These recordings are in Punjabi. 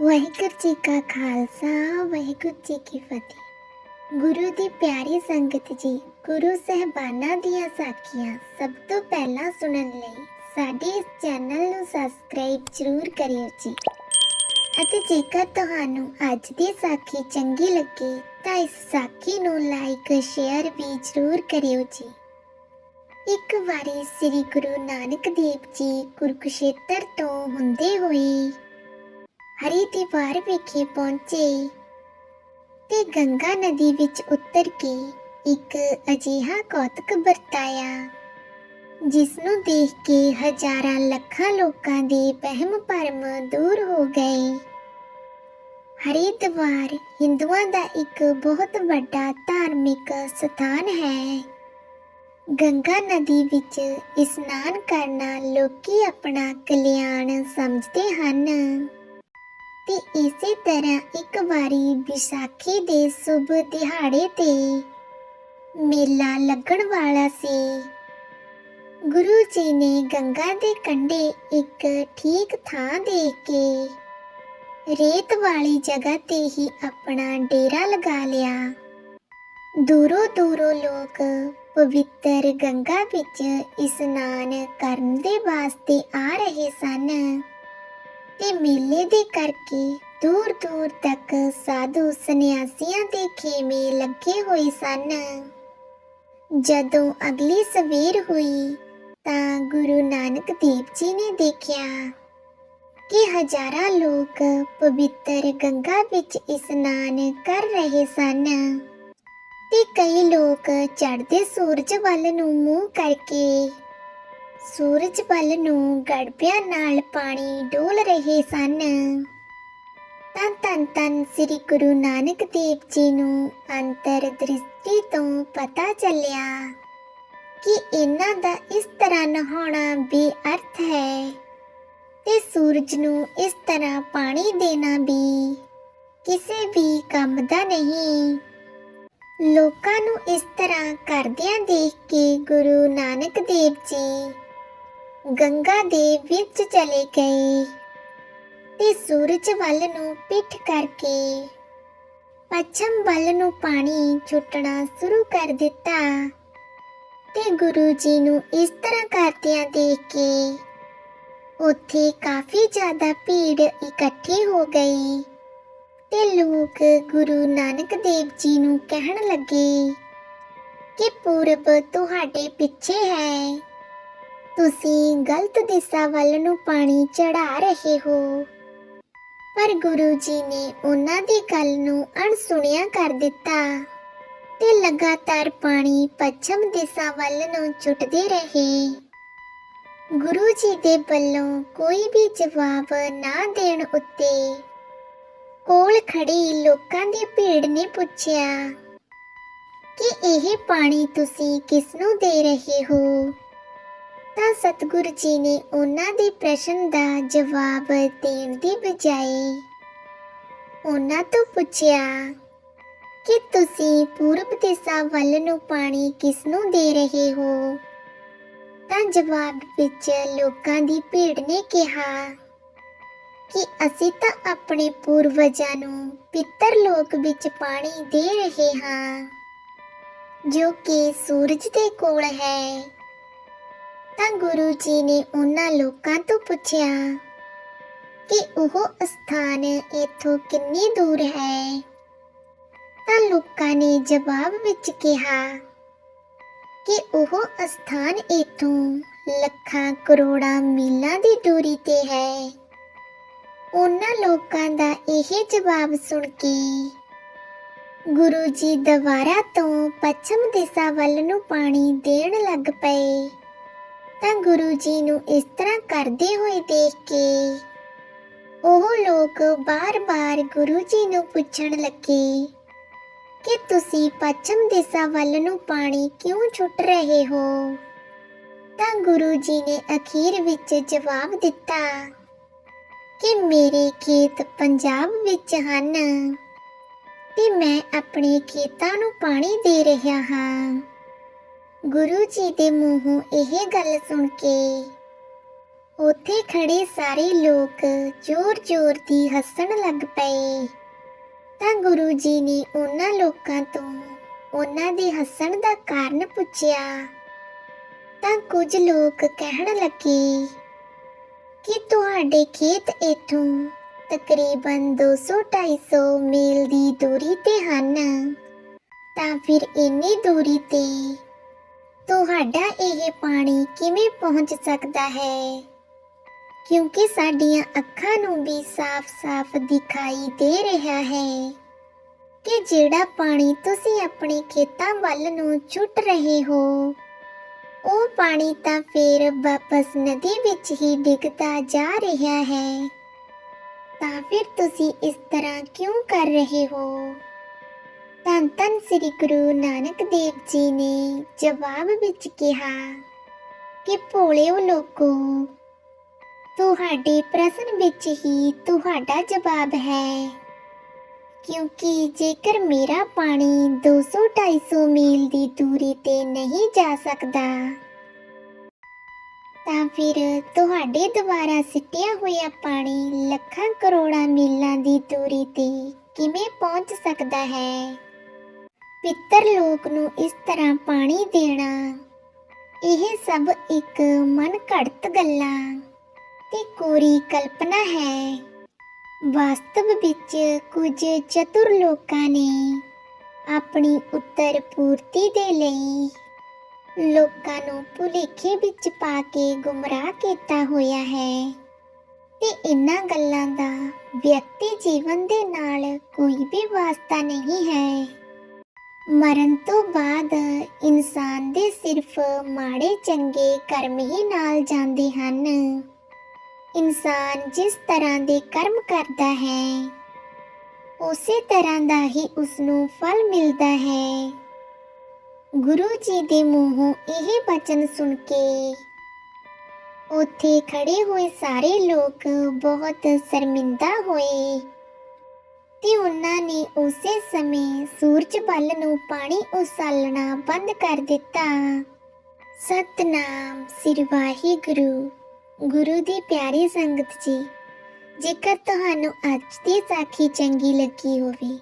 ਵਾਹਿਗੁਰੂ ਜੀ ਕਾ ਖਾਲਸਾ, ਵਾਹਿਗੁਰੂ ਜੀ ਕੀ ਫਤਿਹ। ਗੁਰੂ ਦੀ ਪਿਆਰੀ ਸੰਗਤ ਜੀ, ਗੁਰੂ ਸਹਿਬਾਨਾਂ ਦੀਆਂ ਸਾਖੀਆਂ ਸਭ ਤੋਂ ਪਹਿਲਾਂ ਸੁਣਨ ਲਈ ਸਾਡੇ ਇਸ ਚੈਨਲ ਨੂੰ ਸਬਸਕ੍ਰਾਈਬ ਜ਼ਰੂਰ ਕਰਿਓ ਜੀ। ਅਤੇ ਜੇਕਰ ਤੁਹਾਨੂੰ ਅੱਜ ਦੀ ਸਾਖੀ ਚੰਗੀ ਲੱਗੇ, ਤਾਂ ਇਸ ਸਾਖੀ ਨੂੰ ਲਾਈਕ ਸ਼ੇਅਰ ਵੀ ਜ਼ਰੂਰ ਕਰਿਓ ਜੀ। ਇੱਕ ਵਾਰੀ ਸ੍ਰੀ ਗੁਰੂ ਨਾਨਕ ਦੇਵ ਜੀ ਕੁਰੂਕਸ਼ੇਤਰ ਤੋਂ ਹੁੰਦੇ ਹੋਏ ਹਰੀ ਦੀਵਾਰ ਵਿਖੇ ਪਹੁੰਚੇ ਤੇ ਗੰਗਾ ਨਦੀ ਵਿੱਚ ਉਤਰ ਕੇ ਇੱਕ ਅਜੀਹਾ ਕੌਤਕ ਵਰਤਾਇਆ ਜਿਸ ਨੂੰ ਦੇਖ ਕੇ ਹਜ਼ਾਰਾਂ ਲੱਖਾਂ ਲੋਕਾਂ ਦੇ ਵਹਿਮ ਭਰਮ ਦੂਰ ਹੋ ਗਏ। ਹਰਿਦੁਆਰ ਹਿੰਦੂਆਂ ਦਾ ਇੱਕ ਬਹੁਤ ਵੱਡਾ ਧਾਰਮਿਕ ਸਥਾਨ ਹੈ। ਗੰਗਾ ਨਦੀ ਵਿੱਚ ਇਸ਼ਨਾਨ ਕਰਨਾ ਲੋਕੀ ਆਪਣਾ ਕਲਿਆਣ ਸਮਝਦੇ ਹਨ। ਤੇ ਇਸੇ ਤਰ੍ਹਾਂ ਇੱਕ ਵਾਰੀ ਵਿਸਾਖੀ ਦੇ ਸ਼ੁਭ ਦਿਹਾੜੇ ਤੇ ਮੇਲਾ ਲੱਗਣ ਵਾਲਾ ਸੀ। ਗੁਰੂ ਜੀ ਨੇ ਗੰਗਾ ਦੇ ਕੰਢੇ ਇੱਕ ਠੀਕ ਥਾਂ ਦੇਖ ਕੇ ਰੇਤ ਵਾਲੀ ਜਗ੍ਹਾ ਤੇ ਹੀ ਆਪਣਾ ਡੇਰਾ ਲਗਾ ਲਿਆ। ਦੂਰੋਂ ਦੂਰੋਂ ਲੋਕ ਪਵਿੱਤਰ ਗੰਗਾ ਵਿੱਚ ਇਸ਼ਨਾਨ ਕਰਨ ਦੇ ਵਾਸਤੇ ਆ ਰਹੇ ਸਨ। ਤੇ ਮੇਲੇ ਦੇ ਕਰਕੇ ਦੂਰ ਦੂਰ ਤੱਕ ਸਾਧੂ ਸੰਨਿਆਸੀਆਂ ਦੇ ਖੇਮੇ ਲੱਗੇ ਹੋਏ ਸਨ। ਜਦੋਂ ਅਗਲੀ ਸਵੇਰ ਹੋਈ ਤਾਂ ਗੁਰੂ ਨਾਨਕ ਦੇਵ ਜੀ ਨੇ ਦੇਖਿਆ ਕਿ ਹਜ਼ਾਰਾਂ ਲੋਕ ਪਵਿੱਤਰ ਗੰਗਾ ਵਿੱਚ ਇਸ਼ਨਾਨ ਕਰ ਰਹੇ ਸਨ ਤੇ ਕਈ ਲੋਕ ਚੜ੍ਹਦੇ ਸੂਰਜ ਵੱਲ ਨੂੰ ਮੂੰਹ ਕਰਕੇ ਸੂਰਜ ਵੱਲ ਨੂੰ ਗੜਬਿਆਂ ਨਾਲ ਪਾਣੀ ਡੋਲ ਰਹੇ ਸਨ। ਤਾਂ ਤਨ ਤਨ ਸ੍ਰੀ ਗੁਰੂ ਨਾਨਕ ਦੇਵ ਜੀ ਨੂੰ ਅੰਤਰ ਦ੍ਰਿਸ਼ਟੀ ਤੋਂ ਪਤਾ ਚੱਲਿਆ ਕਿ ਇਹਨਾਂ ਦਾ ਇਸ ਤਰ੍ਹਾਂ ਨਹਾਉਣਾ ਬੇਅਰਥ ਹੈ ਤੇ ਸੂਰਜ ਨੂੰ ਇਸ ਤਰ੍ਹਾਂ ਪਾਣੀ ਦੇਣਾ ਵੀ ਕਿਸੇ ਵੀ ਕੰਮ ਦਾ ਨਹੀਂ। ਲੋਕਾਂ ਨੂੰ ਇਸ ਤਰ੍ਹਾਂ ਕਰਦਿਆਂ ਦੇਖ ਕੇ ਗੁਰੂ ਨਾਨਕ ਦੇਵ ਜੀ ਗੰਗਾ ਦੇ ਵਿੱਚ ਚਲੇ ਗਏ ਤੇ ਸੂਰਜ ਵੱਲ ਨੂੰ ਪਿੱਠ ਕਰਕੇ ਪੱਛਮ ਵੱਲ ਨੂੰ ਪਾਣੀ ਛੁੱਟਣਾ ਸ਼ੁਰੂ ਕਰ ਦਿੱਤਾ ਤੇ ਗੁਰੂ ਜੀ ਨੂੰ ਇਸ ਤਰ੍ਹਾਂ ਕਰਦਿਆਂ ਦੇਖ ਕੇ ਉੱਥੇ ਕਾਫੀ ਜ਼ਿਆਦਾ ਭੀੜ ਇਕੱਠੀ ਹੋ ਗਈ ਤੇ ਲੋਕ ਗੁਰੂ ਨਾਨਕ ਦੇਵ ਜੀ ਨੂੰ ਕਹਿਣ ਲੱਗੇ ਕਿ ਪੂਰਬ ਤੁਹਾਡੇ ਪਿੱਛੇ ਹੈ। ਤੁਸੀਂ ਗਲਤ ਦਿਸ਼ਾ ਵੱਲ ਨੂੰ ਪਾਣੀ ਚੜਾ ਰਹੇ ਹੋ। ਪਰ ਗੁਰੂ ਜੀ ਨੇ ਉਹਨਾਂ ਦੀ ਗੱਲ ਨੂੰ ਅਣਸੁਣਿਆ ਕਰ ਦਿੱਤਾ ਤੇ ਲਗਾਤਾਰ ਪਾਣੀ ਪੱਛਮ ਦਿਸ਼ਾ ਵੱਲ ਨੂੰ ਛੁੱਟਦੇ ਰਹੇ। ਗੁਰੂ ਜੀ ਦੇ ਵੱਲੋਂ ਕੋਈ ਵੀ ਜਵਾਬ ਨਾ ਦੇਣ ਉੱਤੇ ਕੋਲ ਖੜੀ ਲੋਕਾਂ ਦੀ ਭੀੜ ਨੇ ਪੁੱਛਿਆ ਕਿ ਇਹ ਪਾਣੀ ਤੁਸੀਂ ਕਿਸ ਨੂੰ ਦੇ ਰਹੇ ਹੋ? ਤਾਂ ਸਤਿਗੁਰੂ ਜੀ ਨੇ ਉਹਨਾਂ ਦੇ ਪ੍ਰਸ਼ਨ ਦਾ ਜਵਾਬ ਦੇਣ ਦੀ ਬਜਾਏ ਉਹਨਾਂ ਤੋਂ ਪੁੱਛਿਆ ਕਿ ਤੁਸੀਂ ਪੂਰਬ ਦਿਸ਼ਾ ਵੱਲ ਨੂੰ ਪਾਣੀ ਕਿਸ ਨੂੰ ਦੇ ਰਹੇ ਹੋ? ਤਾਂ ਜਵਾਬ ਵਿੱਚ ਲੋਕਾਂ ਦੀ ਭੀੜ ਨੇ ਕਿਹਾ ਕਿ ਅਸੀਂ ਤਾਂ ਆਪਣੇ ਪੂਰਵਜਾਂ ਨੂੰ ਪਿੱਤਰ ਲੋਕ ਵਿੱਚ ਪਾਣੀ ਦੇ ਰਹੇ ਹਾਂ, ਜੋ ਕਿ ਸੂਰਜ ਦੇ ਕੋਲ ਹੈ। ਤਾਂ ਗੁਰੂ ਜੀ ਨੇ ਉਹਨਾਂ ਲੋਕਾਂ ਤੋਂ ਪੁੱਛਿਆ ਕਿ ਉਹ ਸਥਾਨ ਇੱਥੋਂ ਕਿੰਨੀ ਦੂਰ ਹੈ? ਤਾਂ ਲੋਕਾਂ ਨੇ ਜਵਾਬ ਵਿੱਚ ਕਿਹਾ ਕਿ ਉਹ ਸਥਾਨ ਇੱਥੋਂ ਲੱਖਾਂ ਕਰੋੜਾਂ ਮੀਲਾਂ ਦੀ ਦੂਰੀ ਤੇ ਹੈ। ਉਹਨਾਂ ਲੋਕਾਂ ਦਾ ਇਹ ਜਵਾਬ ਸੁਣ ਕੇ ਗੁਰੂ ਜੀ ਦੁਬਾਰਾ ਤੋਂ ਪੱਛਮ ਦਿਸ਼ਾ ਵੱਲ ਨੂੰ ਪਾਣੀ ਦੇਣ ਲੱਗ ਪਏ। ਤਾਂ ਗੁਰੂ ਜੀ ਨੂੰ ਇਸ ਤਰ੍ਹਾਂ ਕਰਦੇ ਹੋਏ ਦੇਖ ਕੇ ਉਹ ਲੋਕ ਬਾਰ-ਬਾਰ ਗੁਰੂ ਜੀ ਨੂੰ ਪੁੱਛਣ ਲੱਗੇ ਕਿ ਤੁਸੀਂ ਪੱਛਮ ਦਿਸ਼ਾ ਵੱਲ ਨੂੰ ਪਾਣੀ ਕਿਉਂ ਛੁੱਟ ਰਹੇ ਹੋ? ਤਾਂ ਗੁਰੂ ਜੀ ਨੇ ਅਖੀਰ ਵਿੱਚ ਜਵਾਬ ਦਿੱਤਾ ਕਿ ਮੇਰੇ ਖੇਤ ਪੰਜਾਬ ਵਿੱਚ ਹਨ ਤੇ ਮੈਂ ਆਪਣੇ ਖੇਤਾਂ ਨੂੰ ਪਾਣੀ ਦੇ ਰਿਹਾ ਹਾਂ। ਗੁਰੂ ਜੀ ਦੇ ਮੂੰਹੋਂ ਇਹ ਗੱਲ ਸੁਣ ਕੇ ਉੱਥੇ ਖੜੇ ਸਾਰੇ ਲੋਕ ਜ਼ੋਰ-ਜ਼ੋਰ ਦੀ ਹੱਸਣ ਲੱਗ ਪਏ। ਤਾਂ ਗੁਰੂ ਜੀ ਨੇ ਉਹਨਾਂ ਲੋਕਾਂ ਤੋਂ ਉਹਨਾਂ ਦੇ ਹੱਸਣ ਦਾ ਕਾਰਨ ਪੁੱਛਿਆ। ਤਾਂ ਕੁਝ ਲੋਕ ਕਹਿਣ ਲੱਗੇ ਕਿ ਤੁਹਾਡੇ ਖੇਤ ਇਥੋਂ ਤਕਰੀਬਨ 200-250 ਮੀਲ ਦੀ ਦੂਰੀ ਤੇ ਹਨ। ਤਾਂ ਫਿਰ ਇੰਨੀ ਦੂਰੀ ਤੇ ਤੁਹਾਡਾ ਇਹ ਪਾਣੀ ਕਿਵੇਂ ਪਹੁੰਚ ਸਕਦਾ ਹੈ? ਕਿਉਂਕਿ ਸਾਡੀਆਂ ਅੱਖਾਂ ਨੂੰ ਵੀ ਸਾਫ਼-ਸਾਫ਼ ਦਿਖਾਈ ਦੇ ਰਿਹਾ ਹੈ ਕਿ ਜਿਹੜਾ ਪਾਣੀ ਤੁਸੀਂ ਆਪਣੇ ਖੇਤਾਂ ਵੱਲ ਨੂੰ ਛੁੱਟ ਰਹੇ ਹੋ, ਉਹ ਪਾਣੀ ਤਾਂ ਫੇਰ ਵਾਪਸ ਨਦੀ ਵਿੱਚ ਹੀ ਡਿੱਗਦਾ ਜਾ ਰਿਹਾ ਹੈ। ਤਾਂ ਫਿਰ ਤੁਸੀਂ ਇਸ ਤਰ੍ਹਾਂ ਕਿਉਂ ਕਰ ਰਹੇ ਹੋ? ਧੰਨ ਧੰਨ ਸ੍ਰੀ ਗੁਰੂ ਨਾਨਕ ਦੇਵ ਜੀ ਨੇ ਜਵਾਬ ਵਿੱਚ ਕਿਹਾ ਕਿ ਭੋਲਿਓ ਲੋਕੋ, ਤੁਹਾਡੇ ਪ੍ਰਸ਼ਨ ਵਿੱਚ ਹੀ ਤੁਹਾਡਾ ਜਵਾਬ ਹੈ। ਕਿਉਂਕਿ ਜੇਕਰ ਮੇਰਾ ਪਾਣੀ 200-250 ਮੀਲ ਦੀ ਦੂਰੀ ਤੇ ਨਹੀਂ ਜਾ ਸਕਦਾ, ਤਾਂ ਫਿਰ ਤੁਹਾਡੇ ਦੁਆਰਾ ਸਿੱਟਿਆ ਹੋਇਆ ਪਾਣੀ ਲੱਖਾਂ ਕਰੋੜਾਂ ਮੀਲਾਂ ਦੀ ਦੂਰੀ ਤੇ ਕਿਵੇਂ ਪਹੁੰਚ ਸਕਦਾ ਹੈ? ਪਿੱਤਰ ਲੋਕ ਨੂੰ ਇਸ ਤਰ੍ਹਾਂ ਪਾਣੀ ਦੇਣਾ। ਇਹ ਸਭ ਇੱਕ ਮਨ ਘੜਤ ਗੱਲਾਂ ਤੇ ਕੋਰੀ ਕਲਪਨਾ ਹੈ। ਵਾਸਤਵ ਵਿੱਚ ਕੁਝ ਚਤੁਰ ਲੋਕਾਂ ਨੇ ਆਪਣੀ ਉੱਤਰ ਪੂਰਤੀ ਦੇ ਲਈ ਲੋਕਾਂ ਨੂੰ ਭੁਲੇਖੇ ਵਿੱਚ ਪਾ ਕੇ ਗੁੰਮਰਾਹ ਕੀਤਾ ਹੋਇਆ ਹੈ ਤੇ ਇਹਨਾਂ ਗੱਲਾਂ ਦਾ ਵਿਅਕਤੀ ਜੀਵਨ ਦੇ ਨਾਲ ਕੋਈ ਵੀ ਵਾਸਤਾ ਨਹੀਂ ਹੈ। ਮਰਨ ਤੋਂ ਬਾਅਦ ਇਨਸਾਨ ਦੇ ਸਿਰਫ ਮਾੜੇ ਚੰਗੇ ਕਰਮ ਹੀ ਨਾਲ ਜਾਂਦੇ ਹਨ। ਇਨਸਾਨ ਜਿਸ ਤਰ੍ਹਾਂ ਦੇ ਕਰਮ ਕਰਦਾ ਹੈ, ਉਸੇ ਤਰ੍ਹਾਂ ਦਾ ਹੀ ਉਸ ਨੂੰ ਫਲ ਮਿਲਦਾ ਹੈ। ਗੁਰੂ ਜੀ ਦੇ ਮੂੰਹੋਂ ਇਹ ਬਚਨ ਸੁਣ ਕੇ ਉੱਥੇ ਖੜੇ ਹੋਏ ਸਾਰੇ ਲੋਕ ਬਹੁਤ ਸ਼ਰਮਿੰਦਾ ਹੋਏ। ਤੇ ਉਹਨਾਂ ਨੇ ਉਸੇ ਸਮੇਂ ਸੂਰਜ ਵੱਲ ਨੂੰ ਪਾਣੀ ਉਸਾਲਣਾ ਬੰਦ ਕਰ ਦਿੱਤਾ। ਸਤਨਾਮ, ਸ੍ਰੀ ਵਾਹਿਗੁਰੂ। ਗੁਰੂ ਦੀ ਪਿਆਰੀ ਸੰਗਤ ਜੀ, ਜੇਕਰ ਤੁਹਾਨੂੰ ਅੱਜ ਦੀ ਸਾਖੀ ਚੰਗੀ ਲੱਗੀ ਹੋਵੇ,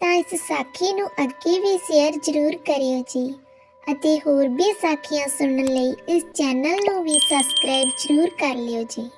ਤਾਂ ਇਸ ਸਾਖੀ ਨੂੰ ਅੱਗੇ ਵੀ ਸ਼ੇਅਰ ਜ਼ਰੂਰ ਕਰਿਓ ਜੀ ਅਤੇ ਹੋਰ ਵੀ ਸਾਖੀਆਂ ਸੁਣਨ ਲਈ ਇਸ ਚੈਨਲ ਨੂੰ ਵੀ ਸਬਸਕ੍ਰਾਈਬ ਜ਼ਰੂਰ ਕਰ ਲਿਓ ਜੀ।